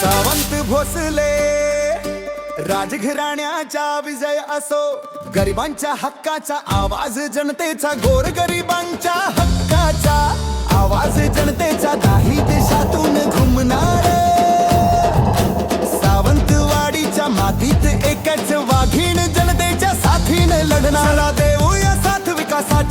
सावंत भोसले राजघराण्याचा विजय असो गरिबांच्या हक्काचा आवाज जनतेचा गोर गरिबांच्या हक्काचा आवाज जनतेचा दाही देशातून घुमणार. सावंतवाडीच्या मातीत एकच वाघीण जनतेच्या साथीन लढणारा देऊया साथ विकासाची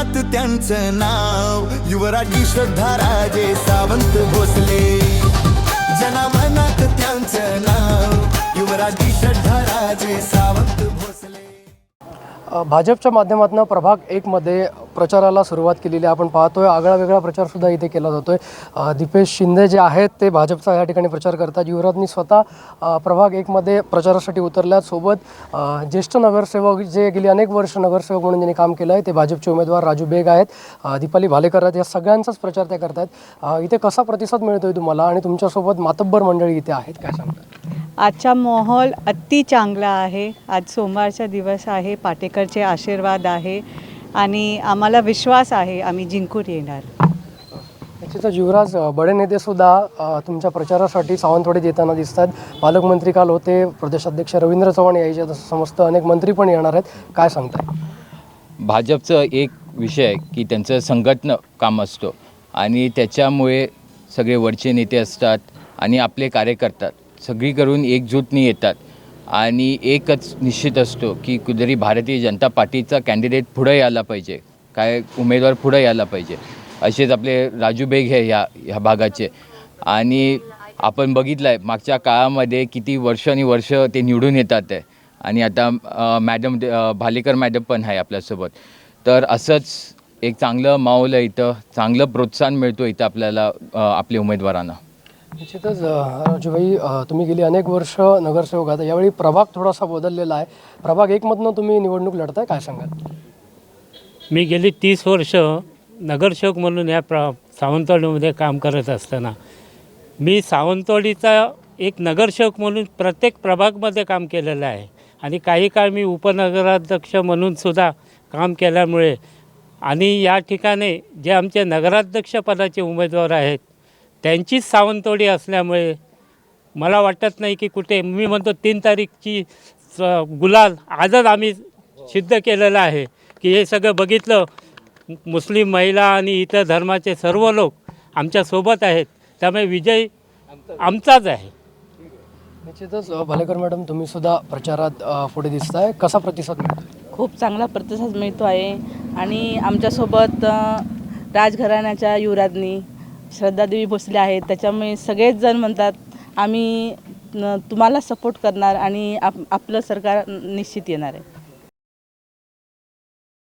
जनमनात त्यांचं नाव. युवराजी श्रद्धा राजे सावंत भोसले. जनमनात त्यांचं नाव. युवराजी श्रद्धा राजे सावंत भोसले. भाजपच्या माध्यमातून प्रभाग एकमध्ये प्रचाराला सुरुवात केलेली आहे. आपण पाहतोय आगळा वेगळा प्रचारसुद्धा इथे केला जातोय. दीपेश शिंदे जे आहेत ते भाजपचा या ठिकाणी प्रचार करतात. युवराजनी स्वतः प्रभाग एकमध्ये प्रचारासाठी उतरल्यात. सोबत ज्येष्ठ नगरसेवक जे गेली अनेक वर्ष नगरसेवक म्हणून ज्यांनी काम केलं आहे ते भाजपचे उमेदवार राजू बेग आहेत. दीपाली भालेकर आहेत. या सगळ्यांचाच प्रचार त्या करतायत. इथे कसा प्रतिसाद मिळतोय तुम्हाला? आणि तुमच्यासोबत मातब्बर मंडळी इथे आहेत काय सांगतात? आजचा माहोल अति चांगला आहे. आज सोमवारचा दिवस आहे. पाटेकरचे आशीर्वाद आहे. आणि आम्हाला विश्वास आहे आम्ही जिंकून येणार. निश्चितच युवराज बडे नेते सुद्धा अ, तुमच्या प्रचारासाठी सावंतवाडीत येताना दिसतात. पालकमंत्री काल होते प्रदेशाध्यक्ष रवींद्र चव्हाण यायचे तसं समजतं अनेक मंत्री पण येणार आहेत. काय सांगताय? भाजपचं एक विषय आहे की त्यांचं संघटन काम असतो. आणि त्याच्यामुळे सगळे वरचे नेते असतात आणि आपले कार्यकर्तात सगळीकडून एकजूटनी येतात. आणि एकच निश्चित असतो की कुठेतरी भारतीय जनता पार्टीचा कॅन्डिडेट पुढं यायला पाहिजे. काय उमेदवार पुढं यायला पाहिजे. असेच आपले राजू बेग हे ह्या ह्या भागाचे. आणि आपण बघितलं आहे मागच्या काळामध्ये किती वर्ष आणि वर्ष ते निवडून येतात आहे आणि आता मॅडम भालेकर मॅडम पण आहे आपल्यासोबत. तर असंच एक चांगलं माहोल आहे इथं. चांगलं प्रोत्साहन मिळतो इथं आपल्याला आपल्या उमेदवारांना. निश्चितच अ, राजूभाई तुम्ही गेली अनेक वर्ष नगरसेवक आहात. यावेळी प्रभाग थोडासा बदललेला आहे. प्रभाग एकमधनं तुम्ही निवडणूक लढताय काय सांगाल? मी गेली तीस वर्ष नगरसेवक म्हणून या प्र सावंतवाडीमध्ये काम करत असताना. मी सावंतवाडीचा एक नगरसेवक म्हणून प्रत्येक प्रभागमध्ये काम केलेलं आहे. आणि काही काळ मी उपनगराध्यक्ष म्हणून सुद्धा काम केल्यामुळे आणि या ठिकाणी जे आमचे नगराध्यक्षपदाचे उमेदवार आहेत त्यांचीच सावंतवाडी असल्यामुळे मला वाटत नाही की कुठे मी म्हणतो तीन तारीखची गुलाल आजच आम्ही सिद्ध केलेलं आहे की हे सगळं बघितलं. मुस्लिम महिला आणि इतर धर्माचे सर्व लोक आमच्यासोबत आहेत. त्यामुळे विजय आमचाच आहे. निश्चितच भालेकर मॅडम तुम्ही सुद्धा प्रचारात पुढे दिसताय. कसा प्रतिसाद मिळतो खूप चांगला प्रतिसाद मिळतो आहे. आणि आमच्यासोबत राजघराण्याच्या युवराजनी श्रद्धादेवी भोसले आहेत. त्याच्यामुळे सगळेच जण म्हणतात आम्ही तुम्हाला सपोर्ट करणार आणि आप आपलं सरकार निश्चित येणार आहे.